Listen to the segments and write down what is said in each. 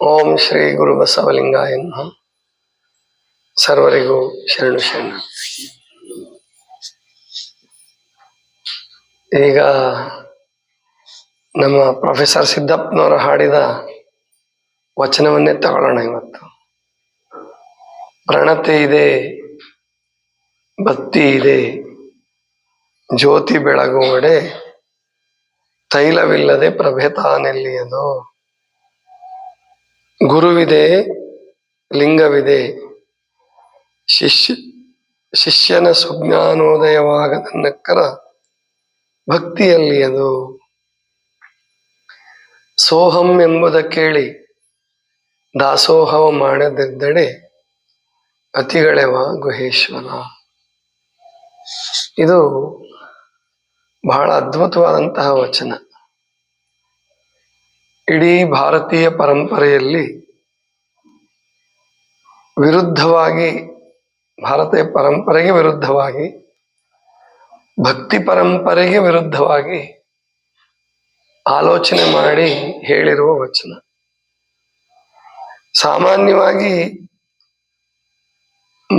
ಓಂ ಶ್ರೀ ಗುರು ಬಸವಲಿಂಗಾಯ ಸರ್ವರಿಗೂ ಶರಣು ಶರಣ. ಈಗ ನಮ್ಮ ಪ್ರೊಫೆಸರ್ ಸಿದ್ದಪ್ಪನವರು ಹಾಡಿದ ವಚನವನ್ನೇ ತಗೊಳ್ಳೋಣ ಇವತ್ತು. ಪ್ರಣತೆ ಇದೆ, ಭಕ್ತಿ ಇದೆ, ಜ್ಯೋತಿ ಬೆಳಗುವಡೆ ತೈಲವಿಲ್ಲದೆ ಪ್ರಭೆ ತಾನೆಲ್ಲಿಯದು ಗುರುವಿದೆ, ಲಿಂಗವಿದೆ. ಶಿಷ್ಯ, ಶಿಷ್ಯನ ಸುಜ್ಞಾನೋದಯವಾಗದನ್ನಕ್ಕರ ಭಕ್ತಿಯಲ್ಲಿ ಅದು? ಸೋಹಂ ಎಂಬುದ ಕೇಳಿ ದಾಸೋಹವ ಮಾಡದಿದ್ದಡೆ ಅತಿಗಳೆವ ಗುಹೇಶ್ವರ. ಇದು ಬಹಳ ಅದ್ಭುತವಾದಂತಹ ವಚನ. ಇಡೀ ಭಾರತೀಯ ಪರಂಪರೆಯಲ್ಲಿ ವಿರುದ್ಧವಾಗಿ, ಭಾರತೀಯ ಪರಂಪರೆಗೆ ವಿರುದ್ಧವಾಗಿ, ಭಕ್ತಿ ಪರಂಪರೆಗೆ ವಿರುದ್ಧವಾಗಿ ಆಲೋಚನೆ ಮಾಡಿ ಹೇಳಿರುವ ವಚನ. ಸಾಮಾನ್ಯವಾಗಿ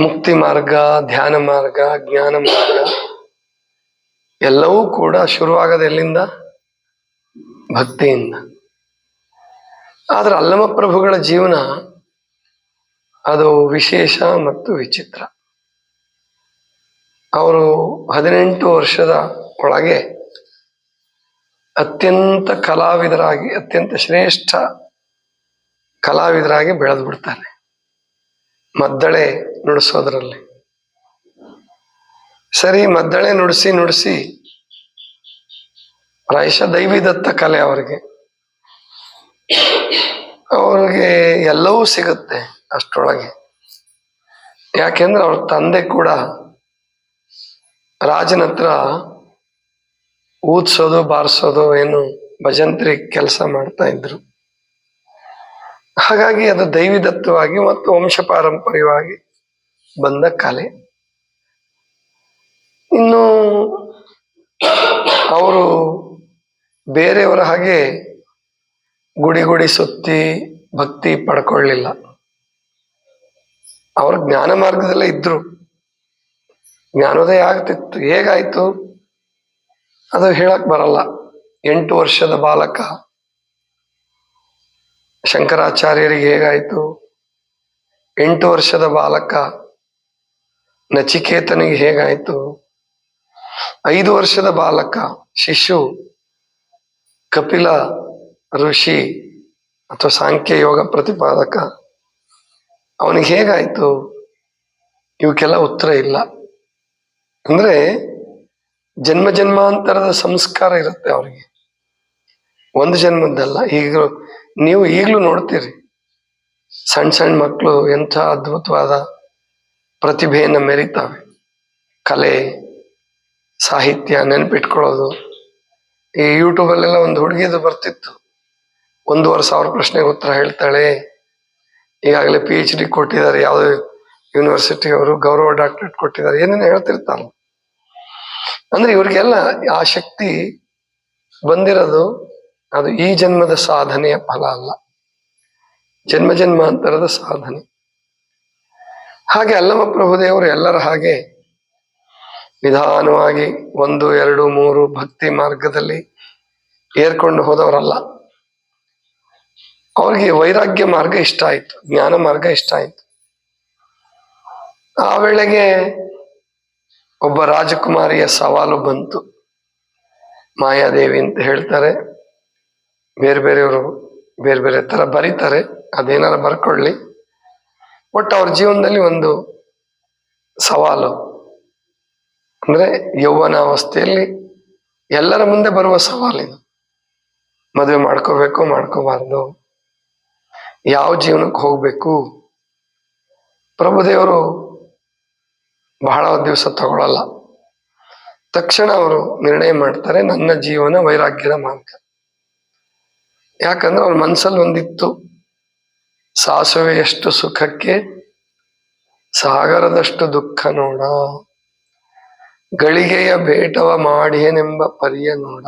ಮುಕ್ತಿ ಮಾರ್ಗ, ಧ್ಯಾನ ಮಾರ್ಗ, ಜ್ಞಾನ ಮಾರ್ಗ ಎಲ್ಲವೂ ಕೂಡ ಶುರುವಾಗದ ಎಲ್ಲಿಂದ? ಭಕ್ತಿಯಿಂದ. ಆದ್ರೆ ಅಲ್ಲಮ ಪ್ರಭುಗಳ ಜೀವನ ಅದು ವಿಶೇಷ ಮತ್ತು ವಿಚಿತ್ರ. ಅವರು ಹದಿನೆಂಟು ವರ್ಷದ ಒಳಗೆ ಅತ್ಯಂತ ಕಲಾವಿದರಾಗಿ, ಅತ್ಯಂತ ಶ್ರೇಷ್ಠ ಕಲಾವಿದರಾಗಿ ಬೆಳೆದು ಬಿಡ್ತಾರೆ ಮದ್ದಳೆ ನುಡಿಸೋದ್ರಲ್ಲಿ. ಸರಿ, ಮದ್ದಳೆ ನುಡಿಸಿ ನುಡಿಸಿ. ಪ್ರಾಯಶಃ ದೈವಿದತ್ತ ಕಲೆ ಅವರಿಗೆ. ಅವ್ರಿಗೆ ಎಲ್ಲವೂ ಸಿಗುತ್ತೆ ಅಷ್ಟೊಳಗೆ ಯಾಕೆಂದ್ರೆ ಅವ್ರ ತಂದೆ ಕೂಡ ರಾಜನ ಹತ್ರ ಊದ್ಸೋದು, ಬಾರಿಸೋದು ಏನು ಭಜಂತ್ರಿ ಕೆಲಸ ಮಾಡ್ತಾ ಇದ್ರು. ಹಾಗಾಗಿ ಅದು ದೈವಿದತ್ತವಾಗಿ ಮತ್ತು ವಂಶ ಪಾರಂಪರ್ಯವಾಗಿ ಬಂದ ಕಲೆ. ಇನ್ನು ಅವರು ಬೇರೆಯವರ ಹಾಗೆ ಗುಡಿ ಗುಡಿ ಸುತ್ತಿ ಭಕ್ತಿ ಪಡ್ಕೊಳ್ಳಿಲ್ಲ. ಅವರು ಜ್ಞಾನ ಮಾರ್ಗದಲ್ಲೇ ಇದ್ರು. ಜ್ಞಾನೋದಯ ಆಗ್ತಿತ್ತು. ಹೇಗಾಯ್ತು? ಅದು ಹೇಳಕ್ ಬರಲ್ಲ. ಎಂಟು ವರ್ಷದ ಬಾಲಕ. ಶಂಕರಾಚಾರ್ಯರಿಗೆ ಹೇಗಾಯ್ತು? ಎಂಟು ವರ್ಷದ ಬಾಲಕ ನಚಿಕೇತನಿಗೆ ಹೇಗಾಯ್ತು? ಐದು ವರ್ಷದ ಬಾಲಕ, ಶಿಶು, ಕಪಿಲ, ಋಷಿ ಅಥವಾ ಸಾಂಖ್ಯ ಯೋಗ ಪ್ರತಿಪಾದಕ. ಅವನಿಗೆ ಹೇಗಾಯಿತು? ಇವಕ್ಕೆಲ್ಲ ಉತ್ತರ ಇಲ್ಲ. ಅಂದ್ರೆ ಜನ್ಮ ಜನ್ಮಾಂತರದ ಸಂಸ್ಕಾರ ಇರುತ್ತೆ ಅವರಿಗೆ. ಒಂದು ಜನ್ಮದ್ದಲ್ಲ. ಈಗ ನೀವು ಈಗಲೂ ನೋಡ್ತೀರಿ. ಸಣ್ಣ ಸಣ್ಣ ಮಕ್ಕಳು ಎಂಥ ಅದ್ಭುತವಾದ ಪ್ರತಿಭೆಯನ್ನು ಮೆರಿತಾವೆ. ಕಲೆ ಸಾಹಿತ್ಯ ನೆನಪಿಟ್ಕೊಳ್ಳೋದು. ಈ ಯೂಟ್ಯೂಬಲ್ಲೆಲ್ಲ ಒಂದು ಹುಡುಗಿದು ಬರ್ತಿತ್ತು. ಒಂದೂವರೆ ಸಾವಿರ ಪ್ರಶ್ನೆಗೆ ಉತ್ತರ ಹೇಳ್ತಾಳೆ. ಈಗಾಗಲೇ ಪಿ ಎಚ್ ಡಿ ಕೊಟ್ಟಿದ್ದಾರೆ. ಯಾವುದೇ ಯೂನಿವರ್ಸಿಟಿ ಅವರು ಗೌರವ ಡಾಕ್ಟರೇಟ್ ಕೊಟ್ಟಿದ್ದಾರೆ. ಏನೇನು ಹೇಳ್ತಿರ್ತಾರ ಅಂದ್ರೆ ಇವ್ರಿಗೆಲ್ಲ ಆ ಶಕ್ತಿ ಬಂದಿರೋದು ಅದು ಈ ಜನ್ಮದ ಸಾಧನೆಯ ಫಲ ಅಲ್ಲ. ಜನ್ಮ ಜನ್ಮಾಂತರದ ಸಾಧನೆ. ಹಾಗೆ ಅಲ್ಲಮ ಪ್ರಭುದೇವರು ಎಲ್ಲರ ಹಾಗೆ ನಿಧಾನವಾಗಿ ಒಂದು, ಎರಡು, ಮೂರು ಭಕ್ತಿ ಮಾರ್ಗದಲ್ಲಿ ಏರ್ಕೊಂಡು ಹೋದವರಲ್ಲ. ಅವರಿಗೆ ವೈರಾಗ್ಯ ಮಾರ್ಗ ಇಷ್ಟ ಆಯ್ತು, ಜ್ಞಾನ ಮಾರ್ಗ ಇಷ್ಟ ಆಯ್ತು. ಆ ವೇಳೆಗೆ ಒಬ್ಬ ರಾಜಕುಮಾರಿಯ ಸವಾಲು ಬಂತು. ಮಾಯಾದೇವಿ ಅಂತ ಹೇಳ್ತಾರೆ. ಬೇರೆ ಬೇರೆಯವರು ಬೇರೆ ಬೇರೆ ತರ ಬರೀತಾರೆ ಅದೇನಾರ ಬರ್ಕೊಳ್ಳಿ. ಒಟ್ಟು ಅವ್ರ ಜೀವನದಲ್ಲಿ ಒಂದು ಸವಾಲು. ಅಂದ್ರೆ ಯೌವನಾವಸ್ಥೆಯಲ್ಲಿ ಎಲ್ಲರ ಮುಂದೆ ಬರುವ ಸವಾಲಿದು ಮದುವೆ ಮಾಡ್ಕೋಬೇಕು, ಮಾಡ್ಕೋಬಾರ್ದು. ಯಾವ ಜೀವನಕ್ಕೆ ಹೋಗ್ಬೇಕು? ಪ್ರಭುದೇವರು ಬಹಳ ದಿವಸ ತಗೊಳ್ಳಲ್ಲ ತಕ್ಷಣ ಅವರು ನಿರ್ಣಯ ಮಾಡ್ತಾರೆ, ನನ್ನ ಜೀವನ ವೈರಾಗ್ಯದ ಮಾರ್ಗ. ಯಾಕಂದ್ರೆ ಅವ್ರ ಮನಸ್ಸಲ್ಲಿ ಒಂದಿತ್ತು. ಸಾಸುವೆಯಷ್ಟು ಸುಖಕ್ಕೆ, ಸಾಗರದಷ್ಟು ದುಃಖ ನೋಡ. ಗಳಿಗೆಯ ಬೇಟವ ಮಾಡಿಯನೆಂಬ ಪರಿಯ ನೋಡ.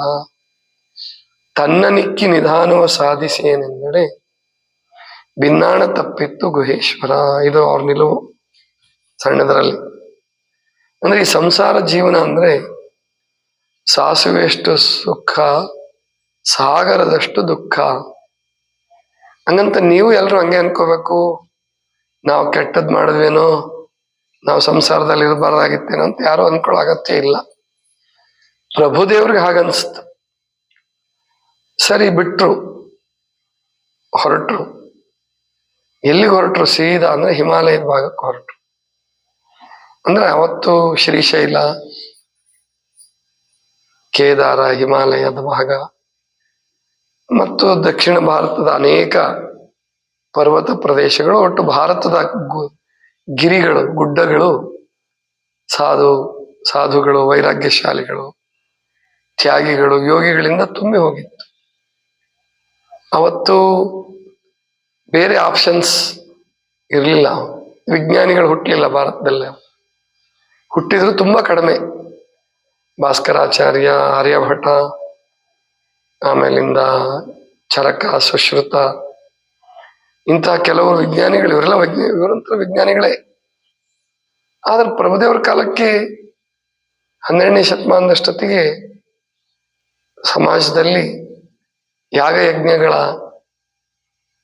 ತನ್ನ ನಿಕ್ಕಿ ನಿಧಾನವ ಸಾಧಿಸಿ ಏನೆಂದರೆ ಭಿನ್ನಾಣ ತಪ್ಪಿತ್ತು ಗುಹೇಶ್ವರ. ಇದು ಅವ್ರ ನಿಲುವು ಸಣ್ಣದರಲ್ಲಿ. ಅಂದ್ರೆ ಈ ಸಂಸಾರ ಜೀವನ ಅಂದ್ರೆ ಸಾಸುವೆಷ್ಟು ಸುಖ, ಸಾಗರದಷ್ಟು ದುಃಖ. ಹಂಗಂತ ನೀವು ಎಲ್ಲರೂ ಹಂಗೆ ಅನ್ಕೋಬೇಕು. ನಾವು ಕೆಟ್ಟದ್ ಮಾಡಿದ್ವೇನೋ ನಾವು ಸಂಸಾರದಲ್ಲಿ ಇರಬಾರ್ದಾಗಿತ್ತೇನೋ ಅಂತ ಯಾರು ಅನ್ಕೊಳ್ಳೋ ಅಗತ್ಯ ಇಲ್ಲ. ಪ್ರಭುದೇವ್ರಿಗೆ ಹಾಗನ್ಸ್ತು. ಸರಿ, ಬಿಟ್ರು. ಹೊರಟ್ರು. ಎಲ್ಲಿಗೆ ಹೊರಟ್ರು? ಸೀದಾ ಅಂದ್ರೆ ಹಿಮಾಲಯದ ಭಾಗಕ್ಕೆ ಹೊರಟ್ರು. ಅಂದ್ರೆ ಅವತ್ತು ಶ್ರೀಶೈಲ, ಕೇದಾರ, ಹಿಮಾಲಯದ ಭಾಗ, ಮತ್ತು ದಕ್ಷಿಣ ಭಾರತದ ಅನೇಕ ಪರ್ವತ ಪ್ರದೇಶಗಳು ಒಟ್ಟು ಭಾರತದ ಗಿರಿಗಳು, ಗುಡ್ಡಗಳು, ಸಾಧು, ಸಾಧುಗಳು, ವೈರಾಗ್ಯಶಾಲಿಗಳು, ತ್ಯಾಗಿಗಳು, ಯೋಗಿಗಳಿಂದ ತುಂಬಿ ಹೋಗಿತ್ತು. ಅವತ್ತು ಬೇರೆ ಆಪ್ಷನ್ಸ್ ಇರಲಿಲ್ಲ. ವಿಜ್ಞಾನಿಗಳು ಹುಟ್ಟಲಿಲ್ಲ ಭಾರತದಲ್ಲಿ. ಹುಟ್ಟಿದ್ರು ತುಂಬಾ ಕಡಿಮೆ. ಭಾಸ್ಕರಾಚಾರ್ಯ ಆರ್ಯಭಟ ಆಮೇಲಿಂದ ಚರಕ, ಸುಶ್ರುತ ಇಂತಹ ಕೆಲವರು ವಿಜ್ಞಾನಿಗಳು, ಇವರೆಲ್ಲ ವಿಜ್ಞ ಇವರಂತರ ವಿಜ್ಞಾನಿಗಳೇ. ಆದ್ರೆ ಪ್ರಭುದೇವರ ಕಾಲಕ್ಕೆ ಹನ್ನೆರಡನೇ ಶತಮಾನದಷ್ಟೊತ್ತಿಗೆ ಸಮಾಜದಲ್ಲಿ ಯಾಗ ಯಜ್ಞಗಳ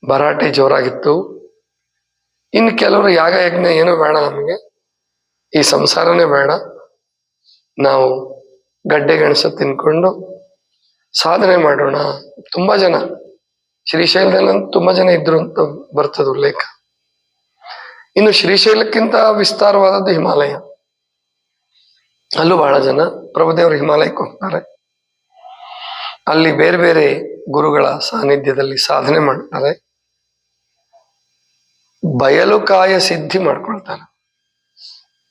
ಭರಾಟೆ ಜೋರಾಗಿತ್ತು, ಇನ್ನು ಕೆಲವರು ಯಾಗಯಜ್ಞ ಏನು ಬೇಡ ನಮಗೆ, ಈ ಸಂಸಾರನೇ ಬೇಡ. ನಾವು ಗಡ್ಡೆ ಗೆಣಸು ತಿನ್ಕೊಂಡು ಸಾಧನೆ ಮಾಡೋಣ. ತುಂಬಾ ಜನ ಶ್ರೀಶೈಲದಲ್ಲಂತೂ ತುಂಬಾ ಜನ ಇದ್ರು ಅಂತ ಬರ್ತದ ಉಲ್ಲೇಖ ಇನ್ನು ಶ್ರೀಶೈಲಕ್ಕಿಂತ ವಿಸ್ತಾರವಾದದ್ದು ಹಿಮಾಲಯ. ಅಲ್ಲೂ ಬಹಳ ಜನ ಪ್ರಭುದೇವರು ಹಿಮಾಲಯಕ್ಕೆ ಹೋಗ್ತಾರೆ. ಅಲ್ಲಿ ಬೇರೆ ಬೇರೆ ಗುರುಗಳ ಸಾನ್ನಿಧ್ಯದಲ್ಲಿ ಸಾಧನೆ ಮಾಡ್ತಾರೆ. ಬಯಲುಕಾಯ ಸಿದ್ಧಿ ಮಾಡ್ಕೊಳ್ತಾರೆ.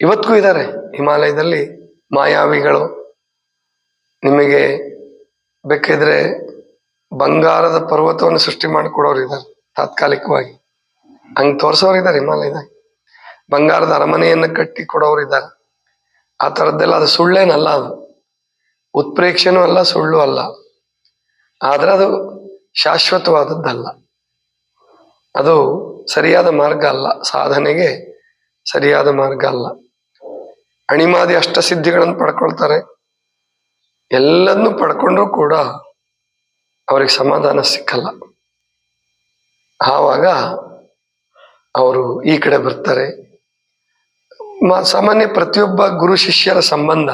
ಇವತ್ತಿಗೂ ಇದ್ದಾರೆ ಹಿಮಾಲಯದಲ್ಲಿ ಮಾಯಾವಿಗಳು. ನಿಮಗೆ ಬೇಕಿದ್ರೆ ಬಂಗಾರದ ಪರ್ವತವನ್ನು ಸೃಷ್ಟಿ ಮಾಡಿಕೊಡೋರು ಇದ್ದಾರೆ, ತಾತ್ಕಾಲಿಕವಾಗಿ. ಹಂಗ್ ತೋರ್ಸೋರು ಇದ್ದಾರೆ, ಹಿಮಾಲಯದಾಗ. ಬಂಗಾರದ ಅರಮನೆಯನ್ನು ಕಟ್ಟಿ ಕೊಡೋರು ಇದ್ದಾರೆ. ಆ ಥರದ್ದೆಲ್ಲ ಅದು ಸುಳ್ಳೇನಲ್ಲ ಅದು. ಉತ್ಪ್ರೇಕ್ಷೆನೂ ಅಲ್ಲ, ಸುಳ್ಳು ಅಲ್ಲ. ಆದ್ರೆ ಅದು ಶಾಶ್ವತವಾದದ್ದಲ್ಲ. ಅದು ಸರಿಯಾದ ಮಾರ್ಗ ಅಲ್ಲ, ಸಾಧನೆಗೆ ಸರಿಯಾದ ಮಾರ್ಗ ಅಲ್ಲ. ಅಣಿಮಾದಿ ಅಷ್ಟಸಿದ್ಧಿಗಳನ್ನು ಪಡ್ಕೊಳ್ತಾರೆ. ಎಲ್ಲದನ್ನು ಪಡ್ಕೊಂಡ್ರೂ ಕೂಡ ಅವ್ರಿಗೆ ಸಮಾಧಾನ ಸಿಕ್ಕಲ್ಲ. ಆವಾಗ ಅವರು ಈ ಕಡೆ ಬರ್ತಾರೆ. ಸಾಮಾನ್ಯ ಪ್ರತಿಯೊಬ್ಬ ಗುರು ಶಿಷ್ಯರ ಸಂಬಂಧ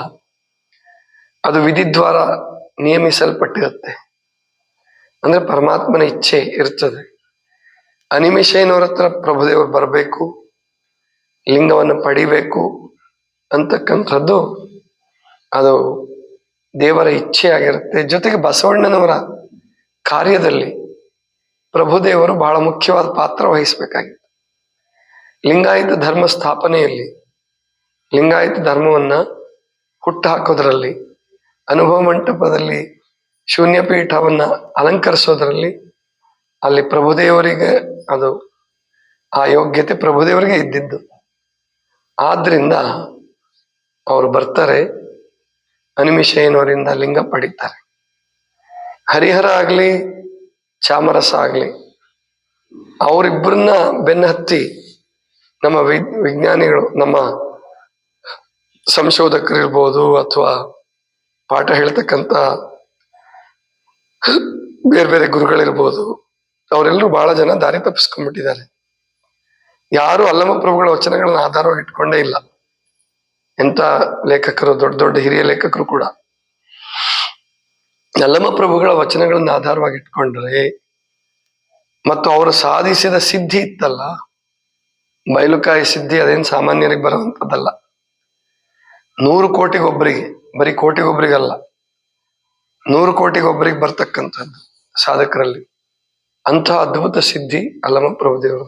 ಅದು ವಿಧಿದ್ವಾರ ನಿಯಮಿಸಲ್ಪಟ್ಟಿರುತ್ತೆ. ಅಂದ್ರೆ ಪರಮಾತ್ಮನ ಇಚ್ಛೆ ಇರ್ತದೆ. ಅನಿಮಿಷೇನವ್ರ ಹತ್ರ ಪ್ರಭುದೇವರು ಬರಬೇಕು, ಲಿಂಗವನ್ನು ಪಡಿಬೇಕು ಅಂತಕ್ಕಂಥದ್ದು ಅದು ದೇವರ ಇಚ್ಛೆ ಆಗಿರುತ್ತೆ. ಜೊತೆಗೆ ಬಸವಣ್ಣನವರ ಕಾರ್ಯದಲ್ಲಿ ಪ್ರಭುದೇವರು ಬಹಳ ಮುಖ್ಯವಾದ ಪಾತ್ರ ವಹಿಸಬೇಕಾಗಿತ್ತು. ಲಿಂಗಾಯತ ಧರ್ಮ ಸ್ಥಾಪನೆಯಲ್ಲಿ ಲಿಂಗಾಯತ ಧರ್ಮವನ್ನ ಹುಟ್ಟು ಹಾಕೋದ್ರಲ್ಲಿ ಅನುಭವ ಮಂಟಪದಲ್ಲಿ ಶೂನ್ಯ ಪೀಠವನ್ನ ಅಲಂಕರಿಸೋದ್ರಲ್ಲಿ ಅಲ್ಲಿ ಪ್ರಭುದೇವರಿಗೆ ಅದು ಆ ಯೋಗ್ಯತೆ ಪ್ರಭುದೇವರಿಗೆ ಇದ್ದಿದ್ದು. ಆದ್ರಿಂದ ಅವರು ಬರ್ತಾರೆ ಅನಿಮಿಷಯ್ಯನವರಿಂದ ಲಿಂಗ ಪಡಿತಾರೆ. ಹರಿಹರ ಆಗಲಿ, ಚಾಮರಸ ಆಗಲಿ, ಅವರಿಬ್ಬರನ್ನ ಬೆನ್ನ ಹತ್ತಿ ನಮ್ಮ ವಿಜ್ಞಾನಿಗಳು, ನಮ್ಮ ಸಂಶೋಧಕರು ಇರ್ಬೋದು ಅಥವಾ ಪಾಠ ಹೇಳ್ತಕ್ಕಂಥ ಬೇರೆ ಬೇರೆ ಗುರುಗಳಿರ್ಬೋದು, ಅವರೆಲ್ಲರೂ ಬಹಳ ಜನ ದಾರಿ ತಪ್ಪಿಸ್ಕೊಂಡ್ಬಿಟ್ಟಿದ್ದಾರೆ. ಯಾರು ಅಲ್ಲಮ ಪ್ರಭುಗಳ ವಚನಗಳನ್ನ ಆಧಾರವಾಗಿ ಇಟ್ಕೊಂಡೇ ಇಲ್ಲ. ಎಂತ ಲೇಖಕರು, ದೊಡ್ಡ ದೊಡ್ಡ ಹಿರಿಯ ಲೇಖಕರು ಕೂಡ. ಅಲ್ಲಮ ಪ್ರಭುಗಳ ವಚನಗಳನ್ನ ಆಧಾರವಾಗಿ ಇಟ್ಕೊಂಡ್ರೆ ಮತ್ತು ಅವರು ಸಾಧಿಸಿದ ಸಿದ್ಧಿ ಇತ್ತಲ್ಲ, ಬಯಲುಕಾಯಿ ಸಿದ್ಧಿ ಅದೇನು ಸಾಮಾನ್ಯರಿಗೆ ಬರುವಂತದ್ದಲ್ಲ ನೂರು ಕೋಟಿಗೊಬ್ಬರಿಗೆ, ಬರೀ ಕೋಟಿಗೊಬ್ಬರಿಗಲ್ಲ, ನೂರು ಕೋಟಿಗೊಬ್ಬರಿಗೆ ಬರ್ತಕ್ಕಂಥದ್ದು ಸಾಧಕರಲ್ಲಿ. ಅಂತಹ ಅದ್ಭುತ ಸಿದ್ಧಿ ಅಲ್ಲಮ ಪ್ರಭುದೇವರು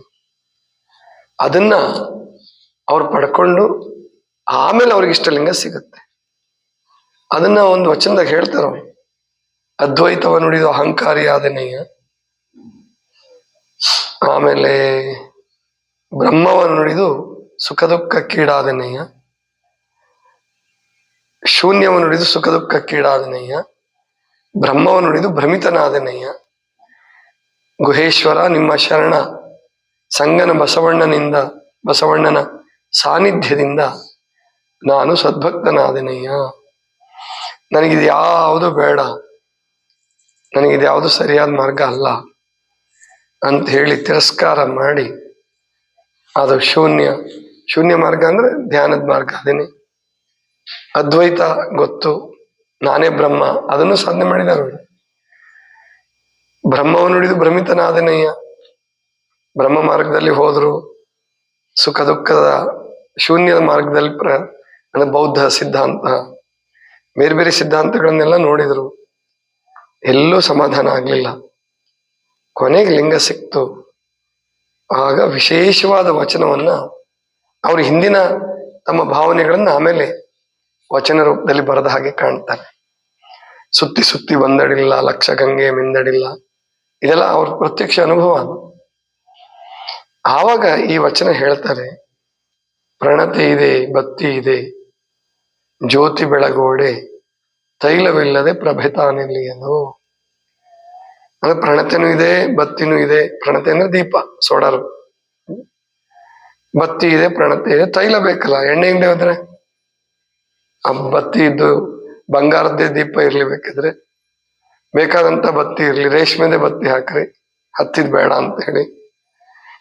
ಅದನ್ನ ಅವ್ರು ಪಡ್ಕೊಂಡು ಆಮೇಲೆ ಅವ್ರಿಗೆ ಇಷ್ಟಲಿಂಗ ಸಿಗುತ್ತೆ. ಅದನ್ನ ಒಂದು ವಚನದಾಗ ಹೇಳ್ತಾರ ಅವ್ರು. ಅದ್ವೈತವ ನುಡಿದು ಅಹಂಕಾರಿ ಆದನೆಯ ಆಮೇಲೆ ಬ್ರಹ್ಮವನ್ನು ನುಡಿದು ಸುಖ ದುಃಖಕ್ಕೀಡಾದನೆಯ ಶೂನ್ಯವ ನುಡಿದು ಸುಖ ದುಃಖಕ್ಕೀಡಾದನೆಯ ಬ್ರಹ್ಮವ ನುಡಿದು ಭ್ರಮಿತನಾದನಯ್ಯ ಗುಹೇಶ್ವರ, ನಿಮ್ಮ ಶರಣ, ಸಂಗನ ಬಸವಣ್ಣನಿಂದ, ಬಸವಣ್ಣನ ಸಾನ್ನಿಧ್ಯದಿಂದ ನಾನು ಸದ್ಭಕ್ತನಾದನಯ್ಯ ನನಗಿದು ಯಾವುದು ಬೇಡ. ನನಗಿದು ಯಾವುದು ಸರಿಯಾದ ಮಾರ್ಗ ಅಲ್ಲ ಅಂತ ಹೇಳಿ ತಿರಸ್ಕಾರ ಮಾಡಿ. ಅದು ಶೂನ್ಯ. ಶೂನ್ಯ ಮಾರ್ಗ ಅಂದ್ರೆ ಧ್ಯಾನದ ಮಾರ್ಗ ಅದೇನೆ. ಅದ್ವೈತ ಗೊತ್ತು. ನಾನೇ ಬ್ರಹ್ಮ. ಅದನ್ನು ಸಾಧನೆ ಮಾಡಿದಾರು ಬ್ರಹ್ಮವನ್ನು ನುಡಿದು ಭ್ರಮಿತನಾದನಯ್ಯ. ಬ್ರಹ್ಮ ಮಾರ್ಗದಲ್ಲಿ ಹೋದ್ರು. ಸುಖ ದುಃಖದ ಶೂನ್ಯದ ಮಾರ್ಗದಲ್ಲಿ ಪ್ರ ಬೌದ್ಧ ಸಿದ್ಧಾಂತ. ಬೇರೆ ಬೇರೆ ಸಿದ್ಧಾಂತಗಳನ್ನೆಲ್ಲ ನೋಡಿದ್ರು. ಎಲ್ಲೂ ಸಮಾಧಾನ ಆಗ್ಲಿಲ್ಲ. ಕೊನೆಗೆ ಲಿಂಗ ಸಿಕ್ತು. ಆಗ ವಿಶೇಷವಾದ ವಚನವನ್ನ ಅವ್ರ ಹಿಂದಿನ ತಮ್ಮ ಭಾವನೆಗಳನ್ನ ಆಮೇಲೆ ವಚನ ರೂಪದಲ್ಲಿ ಬರೆದ ಹಾಗೆ ಕಾಣ್ತಾರೆ. ಸುತ್ತಿ ಸುತ್ತಿ ಬಂದಡಿಲ್ಲ, ಲಕ್ಷ ಗಂಗೆ ಮಿಂದಡಿಲ್ಲ. ಇದೆಲ್ಲ ಅವ್ರ ಪ್ರತ್ಯಕ್ಷ ಅನುಭವ. ಆವಾಗ ಈ ವಚನ ಹೇಳ್ತಾರೆ, ಪ್ರಣತಿ ಇದೆ, ಬತ್ತಿ ಇದೆ, ಜ್ಯೋತಿ ಬೆಳಗೋಡೆ ತೈಲವಿಲ್ಲದೆ ಪ್ರಭೆ ತಾನಿಲ್ಲಿಯದು ಅಂದ್ರೆ ಪ್ರಣತೆನೂ ಇದೆ, ಬತ್ತಿನೂ ಇದೆ. ಪ್ರಣತೆ ಅಂದ್ರೆ ದೀಪ, ಸೋಡರು. ಬತ್ತಿ ಇದೆ, ಪ್ರಣತೆ ಇದೆ. ತೈಲ ಬೇಕಲ್ಲ, ಎಣ್ಣೆ ಹಿಂದೆ ಹೋದ್ರೆ? ಆ ಬತ್ತಿ ಇದ್ದು ಬಂಗಾರದ್ದೇ ದೀಪ ಇರ್ಲಿ ಬೇಕಿದ್ರೆ. ಬೇಕಾದಂತ ಬತ್ತಿ ಇರ್ಲಿ, ರೇಷ್ಮೆದೇ ಬತ್ತಿ ಹಾಕ್ರಿ. ಹತ್ತಿದ್ ಬೇಡ ಅಂತ ಹೇಳಿ.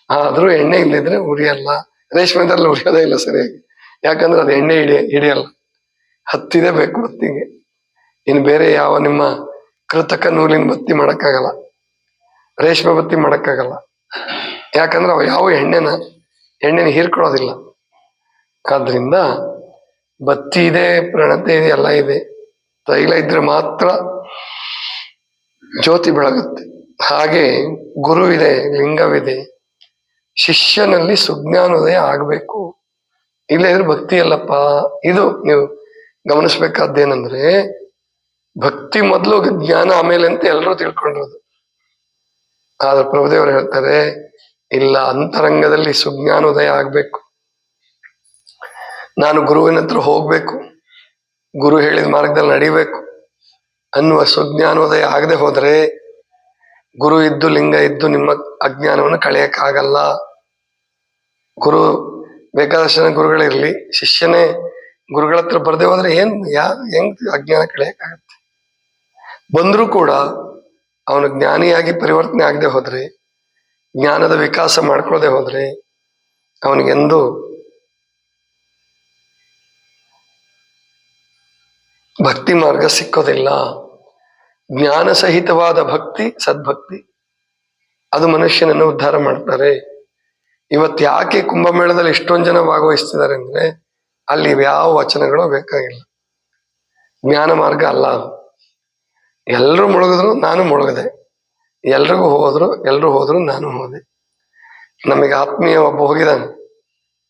ಆದ್ರೂ ಎಣ್ಣೆ ಇಲ್ಲಿದ್ರೆ ಉರಿಯಲ್ಲ. ರೇಷ್ಮೆದಲ್ಲಿ ಉರಿಯೋದೇ ಇಲ್ಲ ಸರಿಯಾಗಿ. ಯಾಕಂದ್ರೆ ಅದು ಎಣ್ಣೆ ಹಿಡಿಯ ಹಿಡಿಯಲ್ಲ. ಹತ್ತಿದೆ ಬೇಕು ಬತ್ತಿಗೆ. ಇನ್ನು ಬೇರೆ ಯಾವ ನಿಮ್ಮ ಕೃತಕ ನೂಲಿನ ಬತ್ತಿ ಮಾಡಕ್ಕಾಗಲ್ಲ, ರೇಷ್ಮೆ ಬತ್ತಿ ಮಾಡಕ್ಕಾಗಲ್ಲ. ಯಾಕಂದ್ರೆ ಅವು ಯಾವ ಎಣ್ಣೆನ ಎಣ್ಣೆನ ಹೀರ್ಕೊಳ್ಳೋದಿಲ್ಲ. ಆದ್ರಿಂದ ಬತ್ತಿ ಇದೆ, ಪ್ರಣತೆ ಇದೆ, ಎಲ್ಲ ಇದೆ. ತೈಲ ಇದ್ರೆ ಮಾತ್ರ ಜ್ಯೋತಿ ಬೆಳಗುತ್ತೆ. ಹಾಗೆ ಗುರುವಿದೆ, ಲಿಂಗವಿದೆ. ಶಿಷ್ಯನಲ್ಲಿ ಸುಜ್ಞಾನೋದಯ ಆಗಬೇಕು. ಇಲ್ಲ ಇದ್ರೆ ಭಕ್ತಿ ಅಲ್ಲಪ್ಪ. ಇದು ನೀವು ಗಮನಿಸ್ಬೇಕಾದ್ದೇನಂದ್ರೆ ಭಕ್ತಿ ಮೊದಲು ಜ್ಞಾನ ಆಮೇಲೆ ಅಂತ ಎಲ್ಲರೂ ತಿಳ್ಕೊಂಡಿರೋದು. ಆದ್ರೆ ಪ್ರಭುದೇವರು ಹೇಳ್ತಾರೆ, ಇಲ್ಲ, ಅಂತರಂಗದಲ್ಲಿ ಸುಜ್ಞಾನೋದಯ ಆಗ್ಬೇಕು. ನಾನು ಗುರುವಿನ ಹತ್ರ ಹೋಗ್ಬೇಕು. ಗುರು ಹೇಳಿದ ಮಾರ್ಗದಲ್ಲಿ ನಡಿಬೇಕು. ಅನ್ನುವ ಸುಜ್ಞಾನೋದಯ ಆಗದೆ ಹೋದ್ರೆ, ಗುರು ಇದ್ದು ಲಿಂಗ ಇದ್ದು ನಿಮ್ಮ ಅಜ್ಞಾನವನ್ನು ಕಳೆಯಕ್ಕಾಗಲ್ಲ. ಗುರು, ಬೇಕಾದಷ್ಟು ಜನ ಗುರುಗಳಿರ್ಲಿ, ಶಿಷ್ಯನೇ ಗುರುಗಳ ಹತ್ರ ಬರ್ದೆ ಹೋದ್ರೆ ಏನ್, ಯಾ, ಹೆಂಗ್ ಅಜ್ಞಾನ ಕಳೆಯಕ್ಕಾಗತ್ತೆ? ಬಂದ್ರೂ ಕೂಡ ಅವನು ಜ್ಞಾನಿಯಾಗಿ ಪರಿವರ್ತನೆ ಆಗದೆ ಹೋದರೆ, ಜ್ಞಾನದ ವಿಕಾಸ ಮಾಡ್ಕೊಳ್ಳದೆ ಹೋದರೆ, ಅವನಿಗೆಂದು ಭಕ್ತಿ ಮಾರ್ಗ ಸಿಕ್ಕೋದಿಲ್ಲ. ಜ್ಞಾನ ಸಹಿತವಾದ ಭಕ್ತಿ, ಸದ್ಭಕ್ತಿ, ಅದು ಮನುಷ್ಯನನ್ನು ಉದ್ಧಾರ ಮಾಡ್ತಾರೆ ಇವತ್ತು ಯಾಕೆ ಕುಂಭಮೇಳದಲ್ಲಿ ಇಷ್ಟೊಂದು ಜನ ಭಾಗವಹಿಸ್ತಿದ್ದಾರೆ ಅಂದ್ರೆ, ಅಲ್ಲಿ ಯಾವ ವಚನಗಳು ಬೇಕಾಗಿಲ್ಲ. ಜ್ಞಾನ ಮಾರ್ಗ ಅಲ್ಲ. ಅದು ಎಲ್ಲರೂ ಮುಳುಗಿದ್ರು ನಾನು ಮುಳುಗದೆ. ಎಲ್ರಿಗೂ ಹೋದ್ರು ಎಲ್ಲರೂ ಹೋದ್ರು ನಾನು ಹೋದೆ. ನಮಗೆ ಆತ್ಮೀಯ ಒಬ್ಬ ಹೋಗಿದ್ದಾನೆ.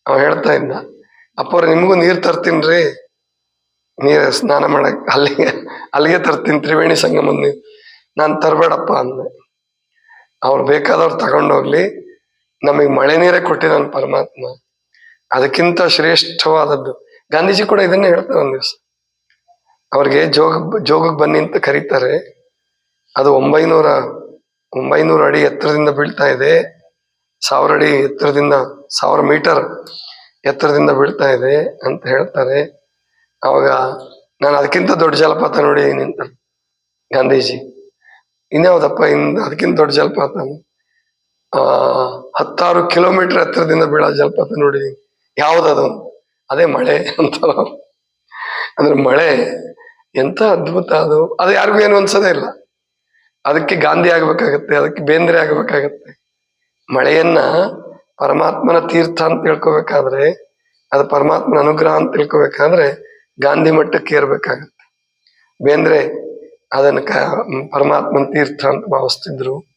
ಅವ ಹೇಳ್ತಾ ಇದ್ದ, ಅಪ್ಪವ್ರ, ನಿಮಗೂ ನೀರು ತರ್ತೀನ್ರಿ ನೀರ್ ಸ್ನಾನ ಮಾಡಕ್, ಅಲ್ಲಿಗೆ ಅಲ್ಲಿಗೆ ತರ್ತೀನಿ, ತ್ರಿವೇಣಿ ಸಂಗಮದ ನೀರು. ನಾನು ತರಬೇಡಪ್ಪ ಅಂದೆ. ಅವ್ರು ಬೇಕಾದವ್ರು ತಗೊಂಡೋಗ್ಲಿ. ನಮಗೆ ಮಳೆ ನೀರೇ ಕೊಟ್ಟಿದ್ದಾನೆ ಪರಮಾತ್ಮ. ಅದಕ್ಕಿಂತ ಶ್ರೇಷ್ಠವಾದದ್ದು. ಗಾಂಧೀಜಿ ಕೂಡ ಇದನ್ನೇ ಹೇಳ್ತಾರೆ ಒಂದು ದಿವಸ. ಅವ್ರಿಗೆ ಜೋಗ, ಜೋಗಕ್ಕೆ ಬನ್ನಿ ಅಂತ ಕರೀತಾರೆ. ಅದು ಒಂಬೈನೂರ ಒಂಬೈನೂರ ಅಡಿ ಎತ್ತರದಿಂದ ಬೀಳ್ತಾ ಇದೆ. ಸಾವಿರ ಅಡಿ ಎತ್ತರದಿಂದ, ಸಾವಿರ ಮೀಟರ್ ಎತ್ತರದಿಂದ ಬೀಳ್ತಾ ಇದೆ ಅಂತ ಹೇಳ್ತಾರೆ. ಅವಾಗ ನಾನು ಅದಕ್ಕಿಂತ ದೊಡ್ಡ ಜಲಪಾತ ನೋಡಿ ನಿಂತ, ಗಾಂಧೀಜಿ. ಇನ್ಯಾವುದಪ್ಪ ಇನ್, ಅದಕ್ಕಿಂತ ದೊಡ್ಡ ಜಲಪಾತ? ಹತ್ತಾರು ಕಿಲೋಮೀಟರ್ ಎತ್ತರದಿಂದ ಬೀಳೋ ಜಲಪಾತ ನೋಡಿ. ಯಾವ್ದದು? ಅದೇ ಮಳೆ ಅಂತ ಅಂದ್ರೆ ಮಳೆ ಎಂತ ಅದ್ಭುತ ಅದು. ಅದು ಯಾರಿಗೂ ಏನು ಅನ್ಸೋದೇ ಇಲ್ಲ. ಅದಕ್ಕೆ ಗಾಂಧಿ ಆಗ್ಬೇಕಾಗತ್ತೆ, ಅದಕ್ಕೆ ಬೇಂದ್ರೆ ಆಗ್ಬೇಕಾಗತ್ತೆ. ಮಳೆಯನ್ನ ಪರಮಾತ್ಮನ ತೀರ್ಥ ಅಂತ ತಿಳ್ಕೊಬೇಕಾದ್ರೆ, ಅದು ಪರಮಾತ್ಮನ ಅನುಗ್ರಹ ಅಂತ ತಿಳ್ಕೊಬೇಕಾದ್ರೆ ಗಾಂಧಿ ಮಟ್ಟಕ್ಕೆ ಏರ್ಬೇಕಾಗತ್ತೆ. ಬೇಂದ್ರೆ ಅದನ್ನ ಪರಮಾತ್ಮನ ತೀರ್ಥ ಅಂತ ಭಾವಿಸ್ತಿದ್ರು.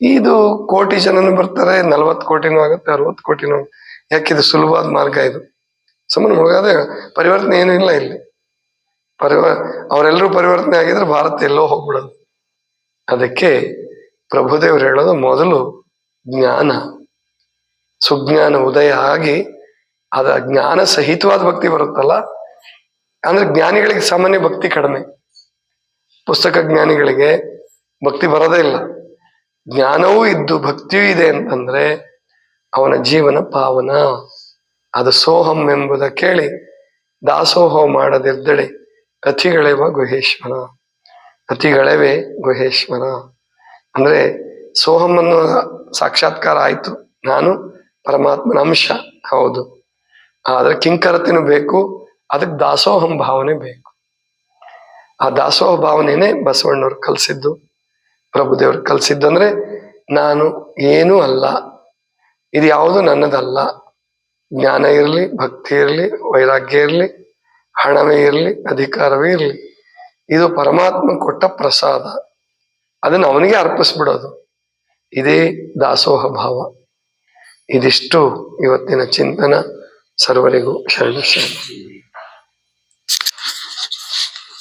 ಇದು ಕೋಟಿ ಜನನು ಬರ್ತಾರೆ, ನಲ್ವತ್ತು ಕೋಟಿನೂ ಆಗುತ್ತೆ, ಅರವತ್ತು ಕೋಟಿನೂ. ಯಾಕೆ ಇದು ಸುಲಭವಾದ ಮಾರ್ಗ ಇದು? ಸುಮ್ಮನೆ ಮುಳುಗಾದ ಪರಿವರ್ತನೆ ಏನೂ ಇಲ್ಲ ಇಲ್ಲಿ. ಪರಿವ, ಅವರೆಲ್ಲರೂ ಪರಿವರ್ತನೆ ಆಗಿದ್ರೆ ಭಾರತ ಎಲ್ಲೋ ಹೋಗ್ಬಿಡೋದು. ಅದಕ್ಕೆ ಪ್ರಭುದೇವರು ಹೇಳೋದು ಮೊದಲು ಜ್ಞಾನ. ಸುಜ್ಞಾನ ಉದಯ ಆಗಿ ಅದ ಜ್ಞಾನ ಸಹಿತವಾದ ಭಕ್ತಿ ಬರುತ್ತಲ್ಲ, ಅಂದ್ರೆ ಜ್ಞಾನಿಗಳಿಗೆ ಸಾಮಾನ್ಯ ಭಕ್ತಿ ಕಡಿಮೆ. ಪುಸ್ತಕ ಜ್ಞಾನಿಗಳಿಗೆ ಭಕ್ತಿ ಬರೋದೇ ಇಲ್ಲ. ಜ್ಞಾನವೂ ಇದ್ದು ಭಕ್ತಿಯೂ ಇದೆ ಅಂತಂದ್ರೆ ಅವನ ಜೀವನ ಪಾವನ. ಅದು ಸೋಹಂ ಎಂಬುದ ಕೇಳಿ ದಾಸೋಹ ಮಾಡದಿರ್ದಡೆ ಅತಿಗಳೆವ ಗುಹೇಶ್ವರ. ಅತಿಗಳೆವೆ ಗುಹೇಶ್ವರ. ಅಂದ್ರೆ ಸೋಹಂ ಅನ್ನೋ ಸಾಕ್ಷಾತ್ಕಾರ ಆಯ್ತು. ನಾನು ಪರಮಾತ್ಮನ ಅಂಶ. ಹೌದು. ಆದ್ರೆ ಕಿಂಕರತೆನೂ ಬೇಕು, ಅದಕ್ಕೆ ದಾಸೋಹಂ ಭಾವನೆ ಬೇಕು. ಆ ದಾಸೋಹ ಭಾವನೆನೇ ಬಸವಣ್ಣವ್ರು ಕಲಿಸಿದ್ದು. ಪ್ರಭುದೇವ್ರು ಕಲಿಸಿದ್ದಂದ್ರೆ ನಾನು ಏನೂ ಅಲ್ಲ. ಇದು ಯಾವುದು ನನ್ನದಲ್ಲ. ಜ್ಞಾನ ಇರಲಿ, ಭಕ್ತಿ ಇರಲಿ, ವೈರಾಗ್ಯ ಇರಲಿ ಹಣವೇ ಇರಲಿ, ಅಧಿಕಾರವೇ ಇರಲಿ. ಇದು ಪರಮಾತ್ಮ ಕೊಟ್ಟ ಪ್ರಸಾದ. ಅದನ್ನು ಅವನಿಗೆ ಅರ್ಪಿಸ್ಬಿಡೋದು. ಇದೇ ದಾಸೋಹ ಭಾವ. ಇದಿಷ್ಟು ಇವತ್ತಿನ ಚಿಂತನ. ಸರ್ವರಿಗೂ ಶರಣ ಶರಣ.